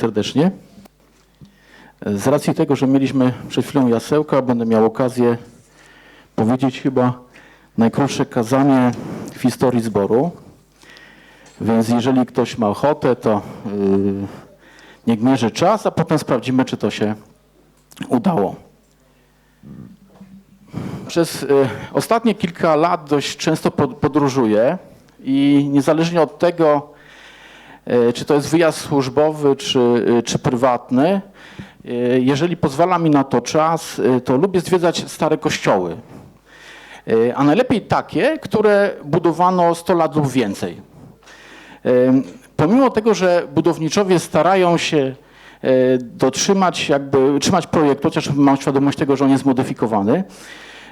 serdecznie. Z racji tego, że mieliśmy przed chwilą jasełka, będę miał okazję powiedzieć chyba najkrótsze kazanie w historii zboru. Więc jeżeli ktoś ma ochotę, to yy, niech mierzy czas, a potem sprawdzimy, czy to się udało. Przez y, ostatnie kilka lat dość często pod- podróżuję i niezależnie od tego, y, czy to jest wyjazd służbowy, czy, y, czy prywatny, y, jeżeli pozwala mi na to czas, to lubię zwiedzać stare kościoły. A najlepiej takie, które budowano 100 lat lub więcej. Pomimo tego, że budowniczowie starają się e, dotrzymać, jakby trzymać projekt, chociaż mam świadomość tego, że on jest zmodyfikowany,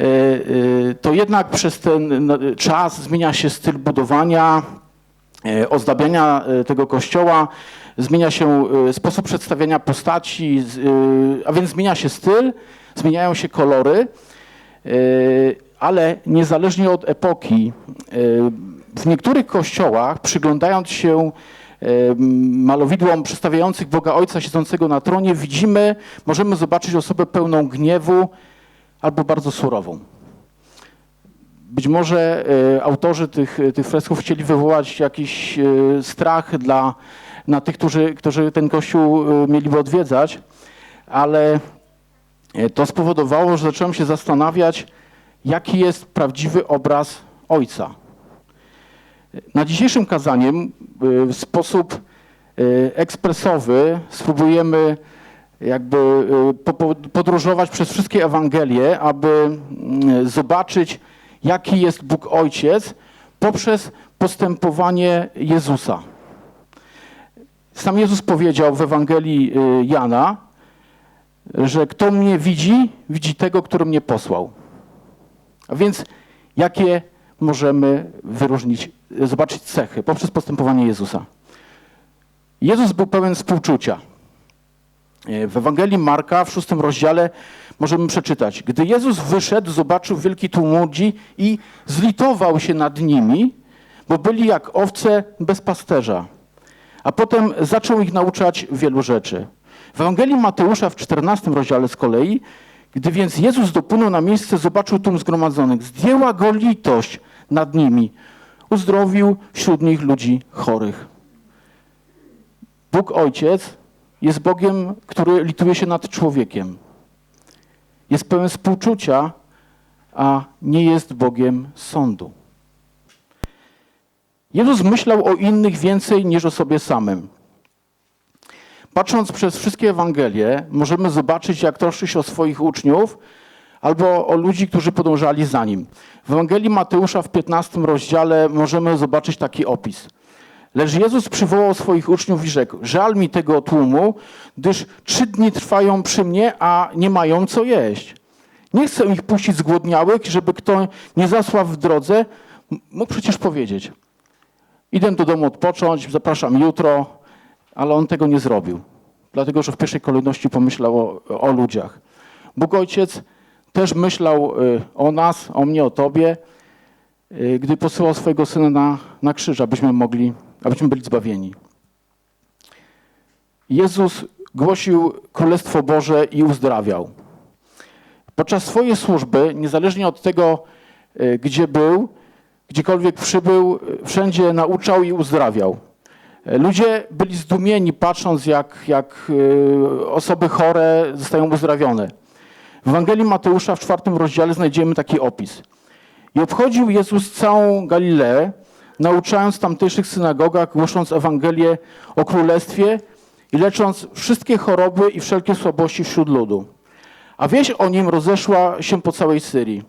e, e, to jednak przez ten no, czas zmienia się styl budowania, e, ozdabiania e, tego kościoła, zmienia się e, sposób przedstawiania postaci, e, a więc zmienia się styl, zmieniają się kolory, e, ale niezależnie od epoki, e, w niektórych kościołach, przyglądając się e, malowidłom przedstawiających Boga Ojca siedzącego na tronie, widzimy, możemy zobaczyć osobę pełną gniewu albo bardzo surową. Być może e, autorzy tych, tych fresków chcieli wywołać jakiś e, strach dla, na tych, którzy, którzy ten kościół e, mieliby odwiedzać, ale to spowodowało, że zacząłem się zastanawiać, jaki jest prawdziwy obraz Ojca. Na dzisiejszym kazaniem w sposób ekspresowy spróbujemy jakby po- po- podróżować przez wszystkie Ewangelie, aby mm, zobaczyć, jaki jest Bóg Ojciec poprzez postępowanie Jezusa. Sam Jezus powiedział w Ewangelii y, Jana, że kto mnie widzi, widzi tego, który mnie posłał. A więc jakie możemy wyróżnić, zobaczyć cechy poprzez postępowanie Jezusa? Jezus był pełen współczucia. E, W Ewangelii Marka w szóstym rozdziale możemy przeczytać. Gdy Jezus wyszedł, zobaczył wielki tłum ludzi i zlitował się nad nimi, bo byli jak owce bez pasterza. A potem zaczął ich nauczać wielu rzeczy. W Ewangelii Mateusza w 14 rozdziale z kolei, gdy więc Jezus dopłynął na miejsce, zobaczył tłum zgromadzonych. Zdjęła go litość nad nimi. Uzdrowił wśród nich ludzi chorych. Bóg Ojciec jest Bogiem, który lituje się nad człowiekiem. Jest pełen współczucia, a nie jest Bogiem sądu. Jezus myślał o innych więcej niż o sobie samym. Patrząc przez wszystkie Ewangelie, możemy zobaczyć, jak troszczy się o swoich uczniów albo o ludzi, którzy podążali za nim. W Ewangelii Mateusza w 15 rozdziale możemy zobaczyć taki opis. Lecz Jezus przywołał swoich uczniów i rzekł: Żal mi tego tłumu, gdyż trzy dni trwają przy mnie, a nie mają co jeść. Nie chcę ich puścić zgłodniałych, żeby kto nie zasłał w drodze. Mógł przecież powiedzieć: Idę do domu odpocząć, zapraszam jutro, ale on tego nie zrobił. Dlatego, że w pierwszej kolejności pomyślał o, o ludziach. Bóg Ojciec też myślał y, o nas, o mnie, o Tobie, y, gdy posyłał swojego Syna na, na krzyż, abyśmy mogli, abyśmy byli zbawieni. Jezus głosił Królestwo Boże i uzdrawiał. Podczas swojej służby, niezależnie od tego, y, gdzie był, gdziekolwiek przybył, y, wszędzie nauczał i uzdrawiał. Y, Ludzie byli zdumieni, patrząc, jak, jak osoby chore zostają uzdrawione. W Ewangelii Mateusza w czwartym rozdziale znajdziemy taki opis. I obchodził Jezus całą Galileę, nauczając w tamtejszych synagogach, głosząc Ewangelię o Królestwie i lecząc wszystkie choroby i wszelkie słabości wśród ludu. A wieść o nim rozeszła się po całej Syrii.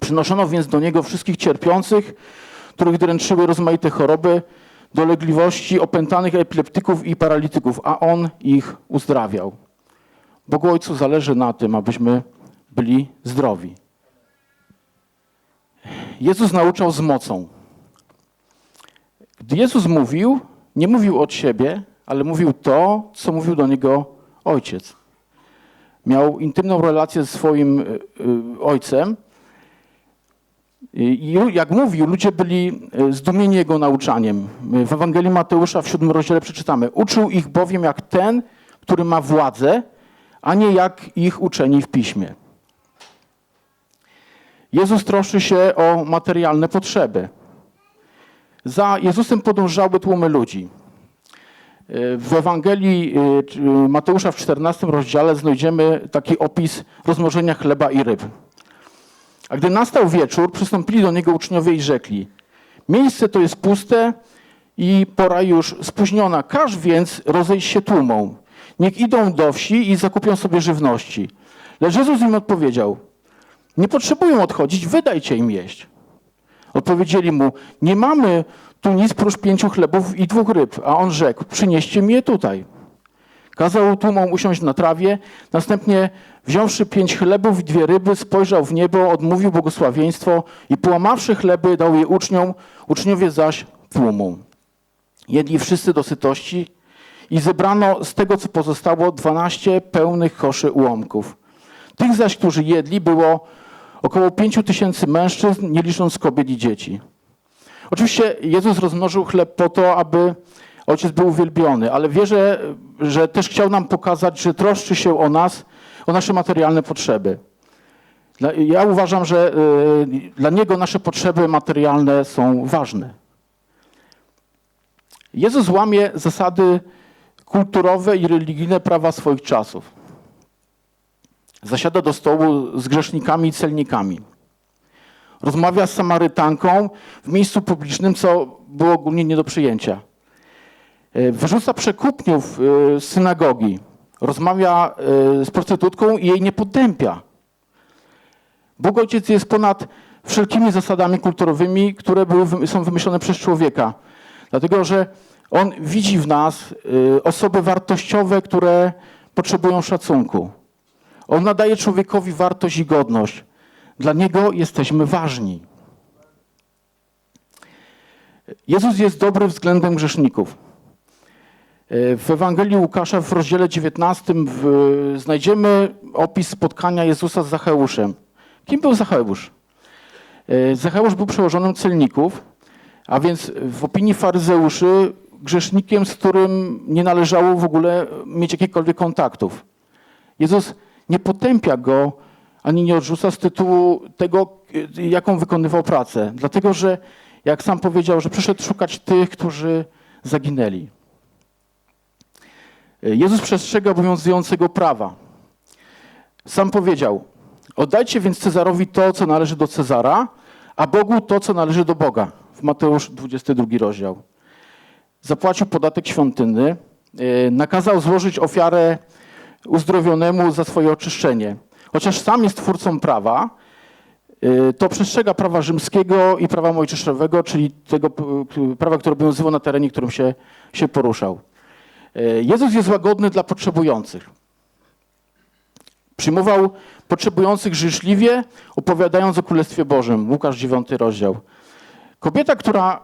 Przynoszono więc do niego wszystkich cierpiących, których dręczyły rozmaite choroby, dolegliwości, opętanych epileptyków i paralityków, a on ich uzdrawiał. Bogu Ojcu zależy na tym, abyśmy byli zdrowi. Jezus nauczał z mocą. Gdy Jezus mówił, nie mówił od siebie, ale mówił to, co mówił do niego Ojciec. Miał intymną relację ze swoim y, y, Ojcem I jak mówił, ludzie byli e, zdumieni jego nauczaniem. W Ewangelii Mateusza w siódmym rozdziale przeczytamy. Uczył ich bowiem jak ten, który ma władzę, a nie jak ich uczeni w piśmie. Jezus troszczy się o materialne potrzeby. Za Jezusem podążały tłumy ludzi. W Ewangelii y, Mateusza w 14 rozdziale znajdziemy taki opis rozmnożenia chleba i ryb. A gdy nastał wieczór, przystąpili do niego uczniowie i rzekli: Miejsce to jest puste i pora już spóźniona. Każ więc rozejść się tłumą. Niech idą do wsi i zakupią sobie żywności. Lecz Jezus im odpowiedział: Nie potrzebują odchodzić, wydajcie im jeść. Odpowiedzieli mu: Nie mamy tu nic prócz pięciu chlebów i dwóch ryb. A on rzekł: Przynieście mi je tutaj. Kazał tłumom usiąść na trawie, następnie wziąwszy pięć chlebów i dwie ryby, spojrzał w niebo, odmówił błogosławieństwo i połamawszy chleby, dał je uczniom, uczniowie zaś tłumom. Jedli wszyscy do sytości i zebrano z tego, co pozostało, dwanaście pełnych koszy ułomków. Tych zaś, którzy jedli, było około pięciu tysięcy mężczyzn, nie licząc kobiet i dzieci. Oczywiście Jezus rozmnożył chleb po to, aby Ojciec był uwielbiony, ale wierzę, że też chciał nam pokazać, że troszczy się o nas, o nasze materialne potrzeby. Ja uważam, że y, dla Niego nasze potrzeby materialne są ważne. Jezus łamie zasady kulturowe i religijne prawa swoich czasów. Zasiada do stołu z grzesznikami i celnikami. Rozmawia z Samarytanką w miejscu publicznym, co było ogólnie nie do przyjęcia. E, wyrzuca przekupniów e, z synagogi. Rozmawia e, z prostytutką i jej nie potępia. Bóg Ojciec jest ponad wszelkimi zasadami kulturowymi, które były, są wymyślone przez człowieka. Dlatego, że On widzi w nas osoby wartościowe, które potrzebują szacunku. On nadaje człowiekowi wartość i godność. Dla Niego jesteśmy ważni. Jezus jest dobry względem grzeszników. W Ewangelii Łukasza w rozdziale 19 w, znajdziemy opis spotkania Jezusa z Zacheuszem. Kim był Zacheusz? E, Zacheusz był przełożonym celników, a więc w opinii faryzeuszy grzesznikiem, z którym nie należało w ogóle mieć jakichkolwiek kontaktów. Jezus nie potępia go ani nie odrzuca z tytułu tego, jaką wykonywał pracę. Dlatego, że jak sam powiedział, że przyszedł szukać tych, którzy zaginęli. Jezus przestrzega obowiązującego prawa. Sam powiedział: Oddajcie więc Cezarowi to, co należy do Cezara, a Bogu to, co należy do Boga. W Mateusz 22 rozdział. Zapłacił podatek świątyny, e, nakazał złożyć ofiarę uzdrowionemu za swoje oczyszczenie. Chociaż sam jest twórcą prawa, y, to przestrzega prawa rzymskiego i prawa mojżeszowego, czyli tego prawa, które obowiązywało na terenie, którym się, się poruszał. Y, Jezus jest łagodny dla potrzebujących. Przyjmował potrzebujących życzliwie, opowiadając o Królestwie Bożym. Łukasz 9 rozdział. Kobieta, która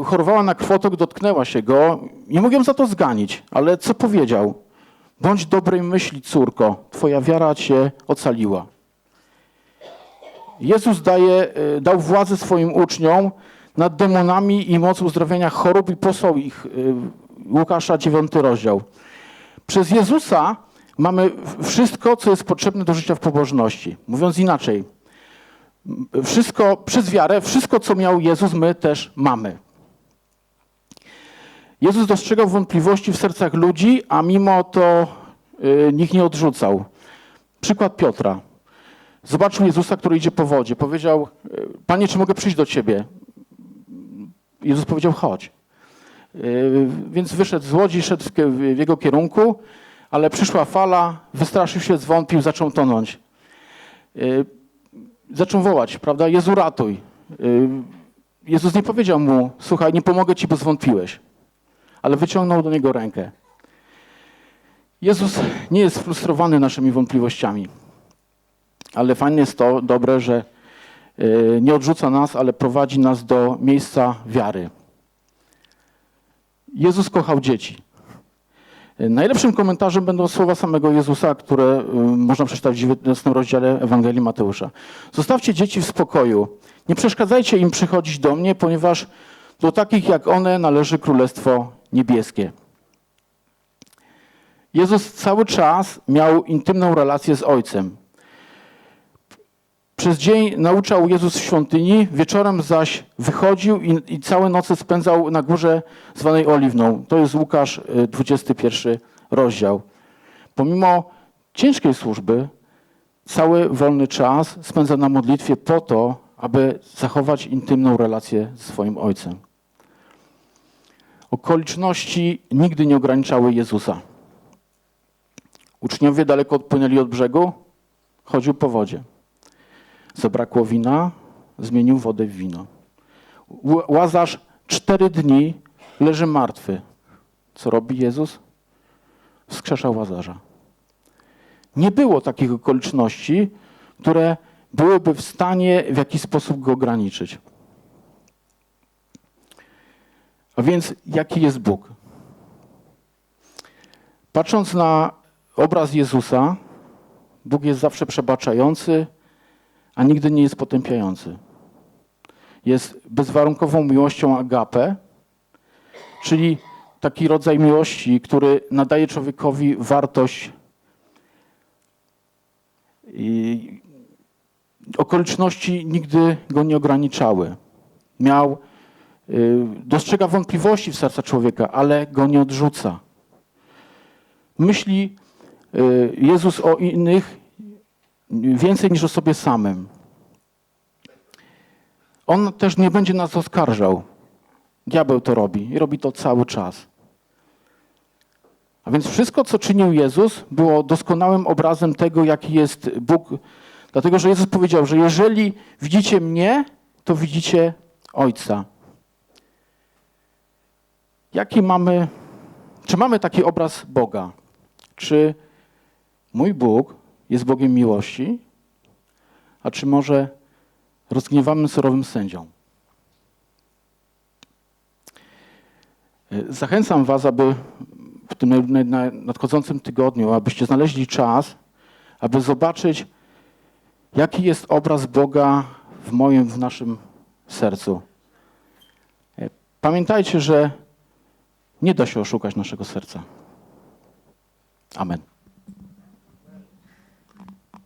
y, chorowała na krwotok, dotknęła się go. Nie mogę za to zganić, ale co powiedział? Bądź dobrej myśli, córko, twoja wiara cię ocaliła. Jezus daje, e, dał władzę swoim uczniom nad demonami i moc uzdrowienia chorób i posłał ich. E, Łukasza 9 rozdział. Przez Jezusa mamy wszystko, co jest potrzebne do życia w pobożności. Mówiąc inaczej, wszystko przez wiarę, wszystko, co miał Jezus, my też mamy. Jezus dostrzegał wątpliwości w sercach ludzi, a mimo to y, nikt nie odrzucał. Przykład Piotra. Zobaczył Jezusa, który idzie po wodzie. Powiedział, y, Panie, czy mogę przyjść do Ciebie? Jezus powiedział, chodź. Y, więc wyszedł z łodzi, szedł w jego kierunku, ale przyszła fala, wystraszył się, zwątpił, zaczął tonąć. Zaczął wołać, prawda? Jezu, ratuj. Jezus nie powiedział mu, słuchaj, nie pomogę ci, bo zwątpiłeś ale wyciągnął do niego rękę. Jezus nie jest frustrowany naszymi wątpliwościami, ale fajnie jest to dobre, że y, nie odrzuca nas, ale prowadzi nas do miejsca wiary. Jezus kochał dzieci. Najlepszym komentarzem będą słowa samego Jezusa, które y, można przeczytać w 19 rozdziale Ewangelii Mateusza. Zostawcie dzieci w spokoju. Nie przeszkadzajcie im przychodzić do mnie, ponieważ do takich jak one należy Królestwo Niebieskie. Jezus cały czas miał intymną relację z Ojcem. Przez dzień nauczał Jezus w świątyni, wieczorem zaś wychodził i, i całe noce spędzał na górze zwanej Oliwną. To jest Łukasz y, 21 rozdział. Pomimo ciężkiej służby, cały wolny czas spędza na modlitwie po to, aby zachować intymną relację z swoim Ojcem. Okoliczności nigdy nie ograniczały Jezusa. Uczniowie daleko odpłynęli od brzegu, chodził po wodzie. Zabrakło wina, zmienił wodę w wino. Łazarz cztery dni leży martwy. Co robi Jezus? Wskrzeszał Łazarza. Nie było takich okoliczności, które byłyby w stanie w jakiś sposób go ograniczyć. A więc jaki jest Bóg? Patrząc na obraz Jezusa, Bóg jest zawsze przebaczający, a nigdy nie jest potępiający. Jest bezwarunkową miłością agape, czyli taki rodzaj miłości, który nadaje człowiekowi wartość i okoliczności nigdy go nie ograniczały. Miał, dostrzega wątpliwości w serca człowieka, ale go nie odrzuca. Myśli y, Jezus o innych więcej niż o sobie samym. On też nie będzie nas oskarżał. Diabeł to robi i robi to cały czas. A więc wszystko, co czynił Jezus, było doskonałym obrazem tego, jaki jest Bóg. Dlatego, że Jezus powiedział, że jeżeli widzicie mnie, to widzicie Ojca. Jaki mamy, czy mamy taki obraz Boga? Czy mój Bóg jest Bogiem miłości, a czy może rozgniewanym surowym sędzią? Zachęcam Was, aby w tym nadchodzącym tygodniu, abyście znaleźli czas, aby zobaczyć, jaki jest obraz Boga w moim, w naszym sercu. E, Pamiętajcie, że nie da się oszukać naszego serca. Amen.